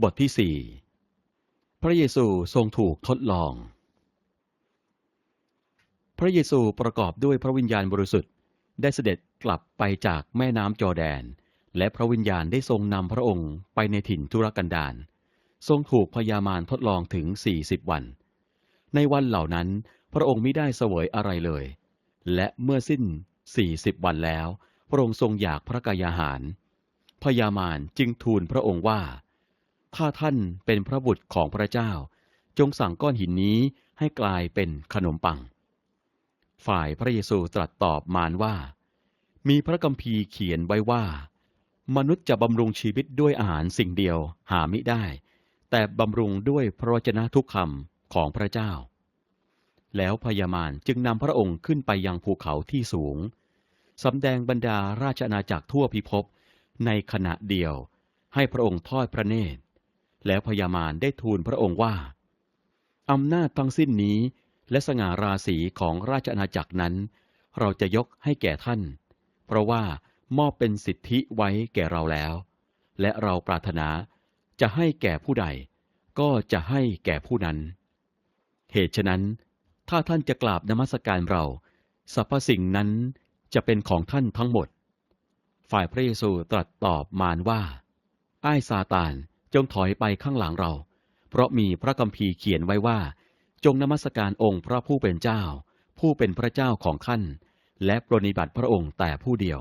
บทที่สี่พระเยซูทรงถูกทดลอง พระเยซูประกอบด้วยพระวิญญาณบริสุทธิ์ ได้เสด็จกลับไปจากแม่น้ำจอแดน และพระวิญญาณได้ทรงนำพระองค์ไปในถิ่นทุรกันดารทรงถูกพยามารทดลองถึงสี่สิบวัน ในวันเหล่านั้น พระองค์ไม่ได้เสวยอะไรเลย และเมื่อสิ้นสี่สิบวันแล้ว พระองค์ทรงอยากพระกายอาหาร พยามารจึงทูลพระองค์ว่า ถ้าท่านเป็นพระบุตรของพระเจ้า จงสั่งก้อนหินนี้ให้กลายเป็นขนมปัง ฝ่ายพระเยซูตรัสตอบมารว่า มีพระคัมภีร์เขียนไว้ว่า มนุษย์จะบำรุงชีวิตด้วยอาหารสิ่งเดียวหามิได้ แต่บำรุงด้วยพระวจนะทุกคำของพระเจ้า แล้วพญามารจึงนำพระองค์ขึ้นไปยังภูเขาที่สูงสำแดงบรรดาราชอาณาจักรทั่วพิภพในขณะเดียวให้พระองค์ทอดพระเนตร แล้วพญามารได้ทูลพระองค์ว่า อำนาจทั้งสิ้นนี้และสง่าราศีของราชอาณาจักรนั้น เราจะยกให้แก่ท่าน เพราะว่ามอบเป็นสิทธิไว้แก่เราแล้ว และเราปรารถนาจะให้แก่ผู้ใด ก็จะให้แก่ผู้นั้น เหตุฉะนั้น ถ้าท่านจะกราบนมัสการเราสรรพสิ่งนั้นจะเป็นของท่านทั้งหมด ฝ่ายพระเยซูตรัสตอบมารว่า อ้ายซาตาน จงถอยไปข้างหลังเรา เพราะมีพระคัมภีร์เขียนไว้ว่า จงนมัสการองค์พระผู้เป็นเจ้า ผู้เป็นพระเจ้าของท่านและปรนิบัติพระองค์แต่ผู้เดียว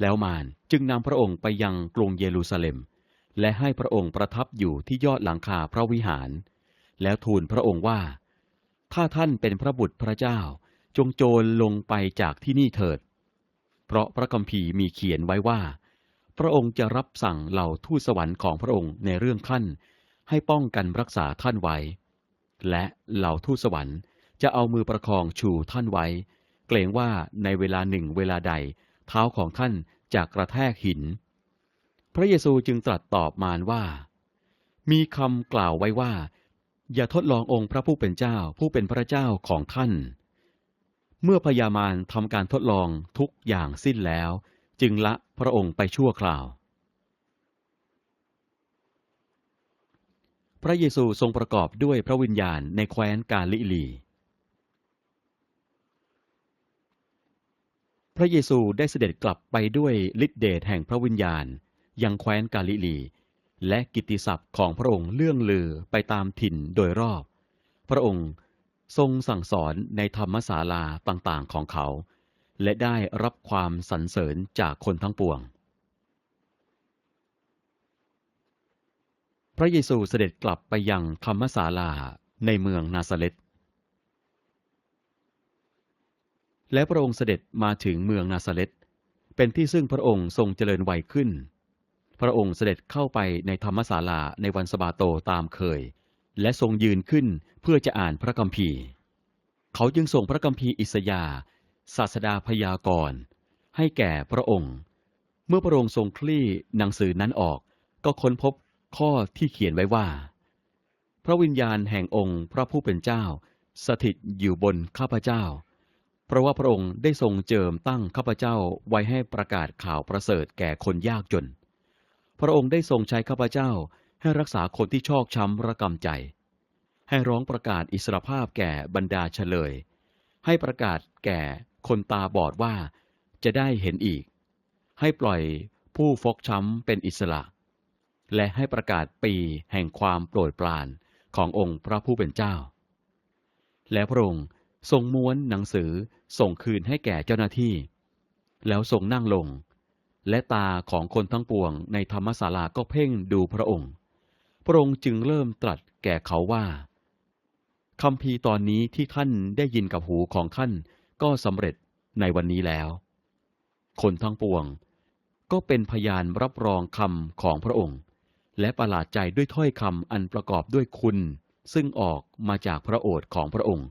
แล้วมารจึงนำพระองค์ไปยังกรุงเยรูซาเล็ม และให้พระองค์ประทับอยู่ที่ยอดหลังคาพระวิหาร แล้วทูลพระองค์ว่า ถ้าท่านเป็นพระบุตรพระเจ้า จงโจรลงไปจากที่นี่เถิด เพราะพระคัมภีร์มีเขียนไว้ว่า พระองค์จะรับสั่งเหล่าทูตสวรรค์ของพระองค์ในเรื่องท่าน ให้ป้องกันรักษาท่านไว้ และเหล่าทูตสวรรค์จะเอามือประคองชูท่านไว้ เกรงว่าในเวลาหนึ่งเวลาใด เท้าของท่านจะกระแทกหิน พระเยซูจึงตรัสตอบมารว่า มีคำกล่าวไว้ว่า อย่าทดลององค์พระผู้เป็นเจ้าผู้เป็นพระเจ้าของท่าน เมื่อพญามารทำการทดลองทุกอย่างสิ้นแล้ว จึงละพระองค์ไปชั่วคราว พระเยซูทรงประกอบด้วยพระวิญญาณในแคว้นกาลิลี พระเยซูได้เสด็จกลับไปด้วยฤทธิเดชแห่งพระวิญญาณ ยังแคว้นกาลิลี และกิตติศัพท์ของพระองค์เลื่องลือไปตามถิ่นโดยรอบ พระองค์ทรงสั่งสอนในธรรมศาลาต่างๆของเขา และได้รับความสรรเสริญจากคนทั้งปวง พระเยซูเสด็จกลับไปยังธรรมศาลาในเมืองนาซาเรตและพระองค์เสด็จมาถึงเมืองนาซาเรตเป็นที่ซึ่งพระองค์ทรงเจริญวัยขึ้น พระองค์เสด็จเข้าไปในธรรมศาลาในวันสบาโตตามเคย และทรงยืนขึ้นเพื่อจะอ่านพระคัมภีร์ เขาจึงส่งพระคัมภีร์อิสยาห์ ศาสดาพยากรณ์ให้แก่พระองค์ เมื่อพระองค์ทรงคลี่หนังสือนั้นออก ก็ค้นพบข้อที่เขียนไว้ว่า พระวิญญาณแห่งองค์พระผู้เป็นเจ้า สถิตอยู่บนข้าพเจ้า เพราะว่าพระองค์ได้ทรงเจิมตั้งข้าพเจ้าไว้ให้ประกาศข่าวประเสริฐแก่คนยากจน พระองค์ได้ทรงใช้ข้าพเจ้าให้รักษาคนที่ชอกช้ำระกำใจ ให้ร้องประกาศอิสรภาพแก่บรรดาเฉลย ให้ประกาศแก่ คนตาบอดว่าจะได้เห็นอีก ให้ปล่อยผู้ฟกช้ำเป็นอิสระ และให้ประกาศปีแห่งความโปรดปรานขององค์พระผู้เป็นเจ้า และพระองค์ทรงม้วนหนังสือส่งคืนให้แก่เจ้าหน้าที่ แล้วทรงนั่งลง และตาของคนทั้งปวงในธรรมศาลาก็เพ่งดูพระองค์ พระองค์จึงเริ่มตรัสแก่เขาว่าคำพีตอนนี้ที่ท่านได้ยินกับหูของท่าน ก็สำเร็จในวันนี้แล้ว คนทั้งปวง ก็เป็นพยานรับรองคำของพระองค์ และประหลาดใจด้วยถ้อยคำอันประกอบด้วยคุณ ซึ่งออกมาจากพระโอษฐ์ของพระองค์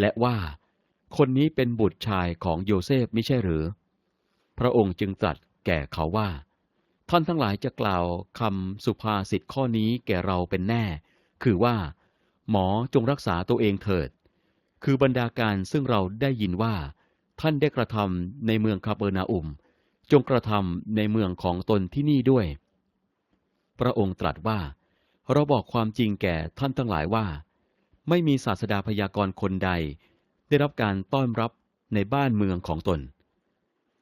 และว่าคนนี้เป็นบุตรชายของโยเซฟไม่ใช่หรือ พระองค์จึงตรัสแก่เขาว่า ท่านทั้งหลายจะกล่าวคำสุภาษิตข้อนี้แก่เราเป็นแน่ คือว่า หมอจงรักษาตัวเองเถิด คือบรรดาการซึ่งเราได้ยินว่า ท่านได้กระทำในเมืองคาเปอร์นาอุม จงกระทำในเมืองของตนที่นี่ด้วย พระองค์ตรัสว่า เราบอกความจริงแก่ท่านทั้งหลายว่า ไม่มีศาสดาพยากรณ์คนใด ได้รับการต้อนรับในบ้านเมืองของตน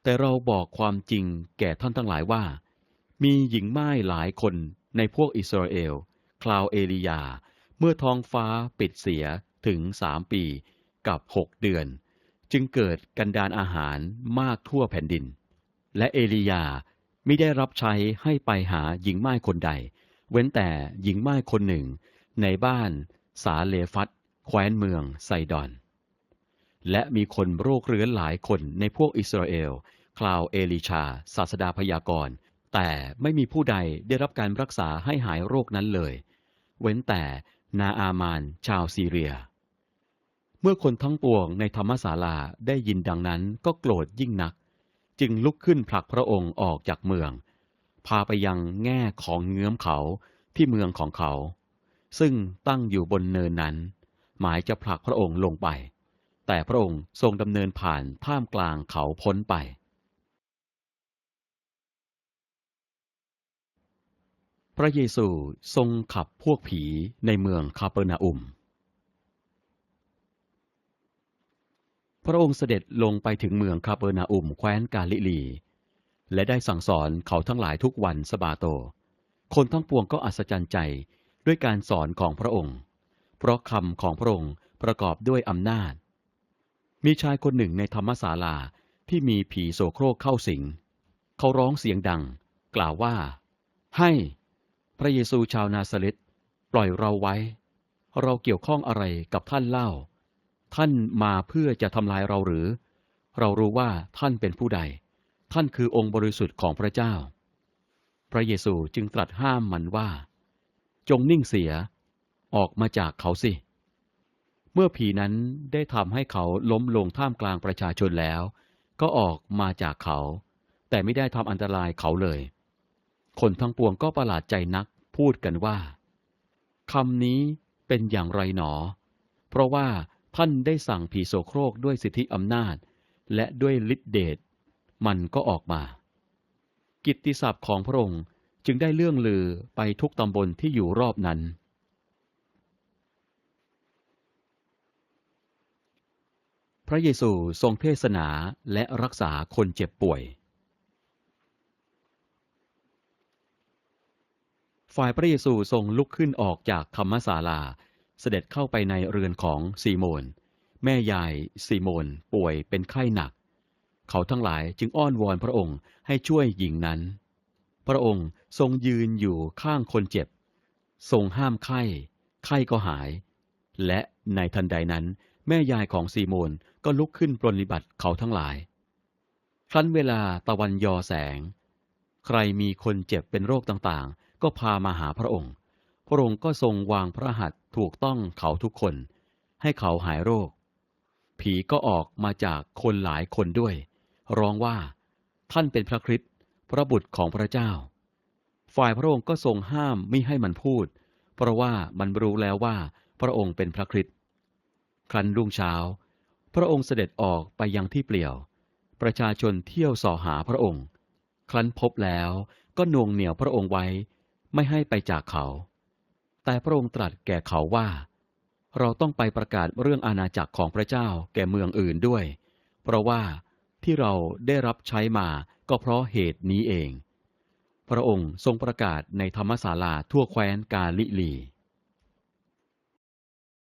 แต่เราบอกความจริงแก่ท่านทั้งหลายว่า มีหญิงม่ายหลายคนในพวกอิสราเอล คลาวเอลียา เมื่อท้องฟ้าปิดเสียถึงสามปี กับหกเดือน จึงเกิดกันดานอาหารมากทั่วแผ่นดิน และเอลียาไม่ได้รับใช้ให้ไปหาหญิงไม่ายคนใด เว้นแต่หญิงไม่ายคนหนึ่ง ในบ้านสาเลฟัตแคว้นเมืองไซดอน และมีคนโรคเรื้อนหลายคนในพวกอิสราเอลคลาวเอลิชา ศาสดาพยากรณ์แต่ไม่มีผู้ใดได้รับการรักษาให้หายโรคนั้นเลย เว้นแต่นาอามานชาวซีเรีย เมื่อคนทั้งปวงในธรรมศาลาได้ยินดังนั้นก็โกรธยิ่งนัก จึงลุกขึ้นผลักพระองค์ออกจากเมือง พาไปยังแง่ของเงื้อมเขาที่เมืองของเขา ซึ่งตั้งอยู่บนเนินนั้น หมายจะผลักพระองค์ลงไป แต่พระองค์ทรงดำเนินผ่านท่ามกลางเขาพ้นไป พระเยซูทรงขับพวกผีในเมืองคาเปอร์นาอุม พระองค์เสด็จลงไปถึงเมืองคาเปอร์นาอุมแคว้นกาลิลี และได้สั่งสอนเขาทั้งหลายทุกวันสบาโต คนทั้งปวงก็อัศจรรย์ใจด้วยการสอนของพระองค์ เพราะคำของพระองค์ประกอบด้วยอำนาจ มีชายคนหนึ่งในธรรมศาลาที่มีผีโสโครกเข้าสิง เขาร้องเสียงดัง กล่าวว่า ให้ พระเยซูชาวนาซาเรตปล่อยเราไว้ เราเกี่ยวข้องอะไรกับท่านเล่า ท่านมาเพื่อจะทำลายเราหรือ เรารู้ว่าท่านเป็นผู้ใด ท่านคือองค์บริสุทธิ์ของพระเจ้า พระเยซูจึงตรัสห้ามมันว่า จงนิ่งเสีย ออกมาจากเขาสิ เมื่อผีนั้นได้ทำให้เขาล้มลงท่ามกลางประชาชนแล้ว ก็ออกมาจากเขา แต่ไม่ได้ทำอันตรายเขาเลย คนทั้งปวงก็ประหลาดใจนักพูดกันว่าคำนี้เป็นอย่างไรหนอ เพราะว่า ท่านได้สั่งผีโสโครกด้วยสิทธิอำนาจ และด้วยฤทธิเดชมันก็ออกมา กิตติศัพท์ของพระองค์จึงได้เลื่องลือไปทุกตำบลที่อยู่รอบนั้น พระเยซูทรงเทศนาและรักษาคนเจ็บป่วย ฝ่ายพระเยซูทรงลุกขึ้นออกจากธรรมศาลา เสด็จเข้าไปในเรือนของซีโมน แม่ยายซีโมนป่วยเป็นไข้หนัก เขาทั้งหลายจึงอ้อนวอนพระองค์ให้ช่วยหญิงนั้น พระองค์ทรงยืนอยู่ข้างคนเจ็บ ทรงห้ามไข้ ไข้ก็หาย และในทันใดนั้น แม่ยายของซีโมนก็ลุกขึ้นปรนนิบัติเขาทั้งหลาย ครั้นเวลาตะวันยอแสง ใครมีคนเจ็บเป็นโรคต่างๆ ก็พามาหาพระองค์ ระองค์ก็ทรงวางพระหัตถ์ถูกต้องเขาทุกคน ให้เขาหายโรค ผีก็ออกมาจากคนหลายคนด้วย ร้องว่า ท่านเป็นพระคริสต์พระบุตรของพระเจ้า ฝ่ายพระองค์ก็ทรงห้ามไม่ให้มันพูด เพราะว่ามันรู้แล้วว่าพระองค์เป็นพระคริสต์ครั้นรุ่งเช้า พระองค์เสด็จออกไปยังที่เปลี่ยว ประชาชนเที่ยวส่อหาพระองค์ ครั้นพบแล้วก็นวงเหนี่ยวพระองค์ไว้ ไม่ให้ไปจากเขา แต่พระองค์ตรัสแก่เขาว่า เราต้องไปประกาศเรื่องอาณาจักรของพระเจ้าแก่เมืองอื่นด้วย เพราะว่าที่เราได้รับใช้มาก็เพราะเหตุนี้เอง พระองค์ทรงประกาศในธรรมศาลาทั่วแคว้นกาลิลี